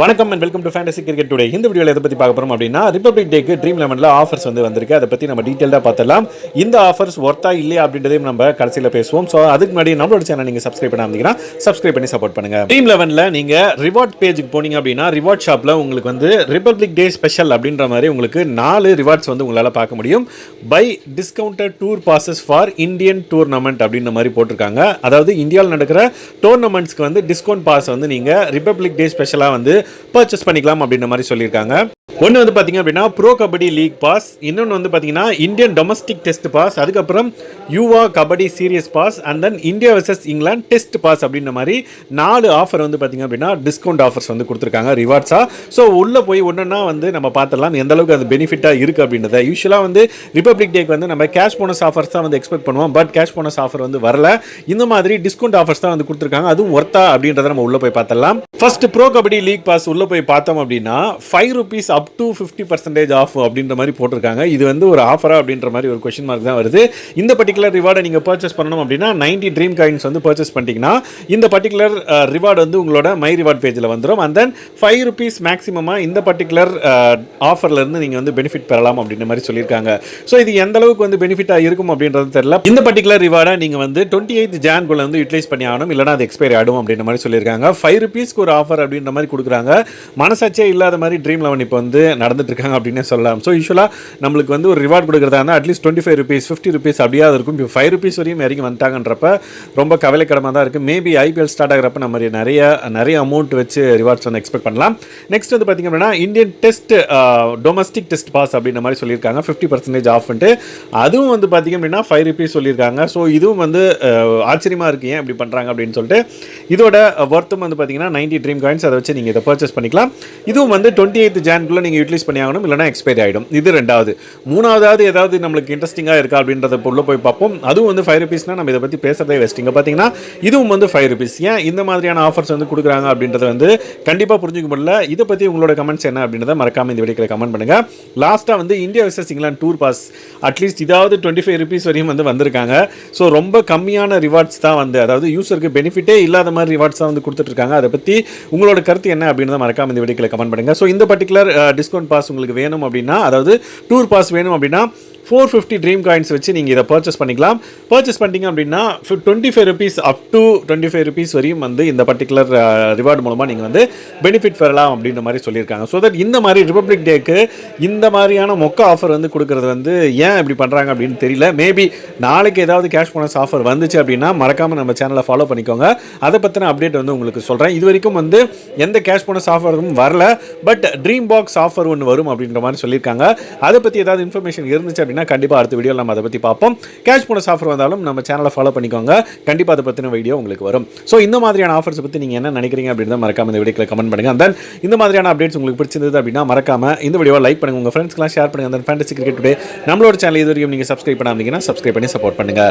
வணக்கம் and welcome to fantasy cricket today இந்த வீடியோவில் எதை பற்றி பார்க்க போகிறோம் அப்படின்னா ரிப்பப்ளிக் டேக்கு ட்ரீம் லெவனில் ஆஃபர்ஸ் வந்து வந்திருக்கு. அதை பற்றி நம்ம டீட்டெயிலாக பார்த்துலாம் இந்த ஆஃபர்ஸ் ஒர்த்தா இல்லையா அப்படின்றதையும் நம்ம கடைசியில் பேசுவோம். ஸோ அதுக்கு முன்னாடி நம்மளோட சேனல் நீங்கள் சப்ஸ்கிரைப் பண்ணாமல் சப்ஸ்கிரைப் பண்ணி சப்போர்ட் பண்ணுங்கள் ட்ரீம் லெவனில் நீங்கள் ரிவார்ட் பேஜுக்கு போனீங்க அப்படின்னா ரிவார்ட் ஷாப்பில் உங்களுக்கு வந்து ரிப்பப்ளிக் டே ஸ்பெஷல் அப்படின்ற மாதிரி உங்களுக்கு நாலு ரிவார்ட்ஸ் வந்து உங்களால் பார்க்க முடியும். By discounted tour passes for Indian tournament அப்படின்ற மாதிரி போட்டிருக்காங்க. அதாவது இந்தியாவில் நடக்கிற டோர்னமெண்ட்ஸ்க்கு வந்து டிஸ்கவுண்ட் பாஸ் வந்து நீங்கள் ரிப்பப்ளிக் டே ஸ்பெஷலாக வந்து பர்ச்சேஸ் பண்ணிக்கலாம் அப்படின்ற மாதிரி சொல்லியிருக்காங்க. ஒன்று வந்து பார்த்தீங்க அப்படின்னா ப்ரோ கபடி லீக் பாஸ் இன்னொன்று வந்து பார்த்தீங்கன்னா இந்தியன் டொமஸ்டிக் டெஸ்ட் பாஸ் அதுக்கப்புறம் Yuva kabaddi series pass and then India versus England test pass அப்படின்ற மாதிரி நாலு ஆஃபர் வந்து பார்த்தீங்க அப்படின்னா டிஸ்கவுண்ட் ஆஃபர்ஸ் வந்து கொடுத்துருக்காங்க ரிவார்ட்ஸாக ஸோ உள்ளே போய் ஒன்றுன்னா வந்து நம்ம பார்த்துடலாம் எந்த அளவுக்கு அது பெனிஃபிட்டாக இருக்குது அப்படின்றத. யூஸ்வலாக வந்து ரிப்பப்ளிக் டேக்கு வந்து நம்ம கேஷ் போனஸ் ஆஃபர்ஸ் தான் வந்து எக்ஸ்பெக்ட் பண்ணுவோம். பட் கேஷ் போனஸ் ஆஃபர் வந்து வரல. இந்த மாதிரி டிஸ்கவுண்ட் ஆஃபர்ஸ் தான் வந்து கொடுத்துருக்காங்க. அதுவும் ஒர்த்தா அப்படின்றத நம்ம உள்ளே போய் பார்த்தலாம் first pro kabaddi league pass உள்ளே போய் பார்த்தோம் அப்படின்னா five rupees up to fifty percentage off அப்படின்ற மாதிரி போட்டிருக்காங்க. இது வந்து ஒரு ஆஃபரா அப்படின்ற மாதிரி ஒரு கொஷின் மார்க் தான் வருது. இந்த பர்டிகுலர் ரிவார்டை நீங்கள் பர்ச்சேஸ் பண்ணணும் அப்படின்னா 90 ட்ரீம் காயின்ஸ் வந்து பர்ச்சேஸ் பண்ணிட்டீங்கன்னா இந்த பர்டிகுலர் ரிவார்டு uh, வந்து உங்களோட மை ரிவார்ட் பேஜில் வந்துடும் அண்ட் தென் ஃபைவ் ருபீஸ் மேக்ஸிமமாக இந்த பர்டிகுலர் uh, ஆஃபர்லேருந்து நீங்கள் வந்து பெனிஃபிட் பெறலாம் அப்படின்ற மாதிரி சொல்லியிருக்காங்க. ஸோ இது எந்த அளவுக்கு வந்து பெனிஃபிட்டாக இருக்கும் அப்படின்றது தெரியல. இந்த பர்டிகுலர் ரிவார்டை நீங்கள் வந்து டுவெண்ட்டி எயித் ஜான்குள்ள வந்து யூட்டிலைஸ் பண்ணி ஆகணும். இல்லைனா அது எக்ஸ்பைரி ஆகிடும் அப்படின்ற மாதிரி சொல்லியிருக்காங்க. ஃபைவ் ருபீஸ்க்கு ஒரு ஆஃபர் அப்படின்ற மாதிரி கொடுக்குறாங்க. மனசாச்சே இல்லாத மாதிரி ட்ரீம் லெவன் இப்போ வந்து நடந்துட்டு இருக்காங்க அப்படின்னு சொல்லலாம். ஸோ யூஸ்வலாக நம்மளுக்கு வந்து ஒரு ரிவார்ட் கொடுக்குறதா இருந்தால் at least twenty five rupees fifty rupees அப்படியாவது இருக்கும். இப்போ ஃபைவ் ருபீஸ் வரையும் இறங்கி வந்துட்டாங்கன்றப்ப ரொம்ப கவலைக்கிடமாக தான் இருக்குது மேபி ஐபிஎல் ஸ்டார்ட் ஆகிறப்ப நம்ம நிறைய நிறைய அமௌண்ட் வச்சு ரிவார்ட்ஸ் வந்து எக்ஸ்பெக்ட் பண்ணலாம். நெக்ஸ்ட் வந்து பார்த்திங்க அப்படின்னா Indian test domestic test pass அப்படின்ற மாதிரி சொல்லியிருக்காங்க. ஃபிஃப்டி பர்சன்டேஜ் ஆஃப்ன்ட்டு அதுவும் வந்து பார்த்திங்க அப்படின்னா ஃபைவ் ருபீஸ் சொல்லியிருக்காங்க. ஸோ இதுவும் வந்து ஆச்சரியமாக இருக்குது இருக்கு. ஏன் இப்படி பண்ணுறாங்க அப்படின்னு சொல்லிட்டு. இதோட ஒர்த்தும் வந்து பார்த்தீங்கன்னா நைன்டி ட்ரீம் காயின்ஸ் அதை வச்சு நீங்கள் இதை பர்ச்சேஸ் பண்ணிக்கலாம். இதுவும் வந்து டுவெண்ட்டி எய்த் ஜான்குள்ளே நீங்கள் யூட்டிலைஸ் பண்ணி ஆகணும் இல்லைனா எக்ஸ்பைரி ஆகிடும் இது ரெண்டாவது. மூணாவதாவது ஏதாவது நம்மளுக்கு இன்ட்ரெஸ்டிங்காக இருக்கா அப்படின்றத உள்ள போய் பார்ப்போம். அதுவும் வந்து ஃபைவ் ருபீஸ்னால் நம்ம இதை பற்றி பேசுறதே வெஸ்ட்டிங்க பார்த்தீங்கன்னா இதுவும் வந்து ஃபைவ் ருபீஸ் ஏன் இந்த மாதிரியான ஆஃபர்ஸ் வந்து கொடுக்குறாங்க அப்படின்றத வந்து கண்டிப்பாக புரிஞ்சுக்க முடியல. இதை பற்றி உங்களோட கமெண்ட்ஸ் என்ன அப்படின்றத மறக்காமல் இந்த வீடியோவில் கமெண்ட் பண்ணுங்கள் லாஸ்ட்டாக வந்து India versus England tour pass at least இதாவது டுவெண்ட்டி ஃபைவ் ருபீஸ் வரையும் வந்து வந்திருக்காங்க. ஸோ ரொம்ப கம்மியான ரிவார்ட்ஸ் தான் வந்து அதாவது யூஸருக்கு பெனிஃபிட்டே இல்லாத மாதிரி ரிவார்ட்ஸ் தான் வந்து கொடுத்துட்ருக்காங்க அதை பற்றி உங்களோட கருத்து என்ன தான் மறக்காம இந்த வீடியோக்கில் கமெண்ட் பண்ணுங்கள் ஸோ இந்த பர்டிகுலர் டிஸ்கவுண்ட் பாஸ் உங்களுக்கு வேணும் அப்படின்னா அதாவது டூர் பாஸ் வேணும் அப்படின்னா ஃபோர் ஃபிஃப்டி ட்ரீம் காயின்ஸ் வச்சு நீங்கள் இதை பர்ச்சேஸ் பண்ணிக்கலாம். பர்ச்சேஸ் பண்ணிட்டீங்க அப்படின்னா twenty five rupees up to twenty five rupees வரையும் வந்து இந்த பர்டிகுலர் ரிவார்டு மூலமாக நீங்கள் வந்து பெனிஃபிட் பெறலாம் அப்படின்ற மாதிரி சொல்லியிருக்காங்க. ஸோ தட் இந்த மாதிரி ரிப்பப்ளிக் டேக்கு இந்த மாதிரியான மொக்க ஆஃபர் வந்து கொடுக்குறது வந்து ஏன் இப்படி பண்ணுறாங்க அப்படின்னு தெரியல. மேபி நாளைக்கு ஏதாவது கேஷ் போனஸ் ஆஃபர் வந்துச்சு அப்படின்னா மறக்காமல் நம்ம சேனலை ஃபாலோ பண்ணிக்கோங்க. அதை பற்றின அப்டேட் வந்து உங்களுக்கு சொல்கிறேன் இது வரைக்கும் வந்து எந்த கேஷ் போனஸ் ஆஃபரும் வரல பட் ட்ரீம் பாக்ஸ் ஆஃபர் ஒன்று வரும் அப்படின்ற மாதிரி சொல்லியிருக்காங்க. அதை பற்றி ஏதாவது இன்ஃபர்மேஷன் இருந்துச்சு அப்படின்னா கண்டிப்பாக அடுத்த வீடியோவில் நம்ம அதை பற்றி பார்ப்போம். கேஷ் போனஸ் ஆஃபர் வந்தாலும் நம்ம சேனலை ஃபாலோ பண்ணிக்கோங்க. கண்டிப்பாக அதை பற்றின வீடியோ உங்களுக்கு வரும். ஸோ இந்த மாதிரியான ஆஃபர்ஸ் பற்றி நீங்கள் என்ன நினைக்கிறீங்க அப்படின்னு மறக்காம இந்த வீடியோக்கில் கமெண்ட் பண்ணுங்கள் தென் இந்த மாதிரியான அப்டேட்ஸ் உங்களுக்கு பிடிச்சிருந்தது அப்படின்னா மறக்காம இந்த வீடியோவை லைக் பண்ணுங்கள் உங்கள் ஃப்ரெண்ட்ஸ்க்கெலாம் ஷேர் பண்ணுங்கள் அந்த ஃபேண்டசி கிரிக்கெட் டுடே நம்மளோட சேனல் இது வரைக்கும் நீங்கள் சப்ஸ்கிரைப் பண்ணாமீங்கன்னா சப்ஸ்கிரைப் பண்ணி சப்போர்ட் பண்ணுங்க.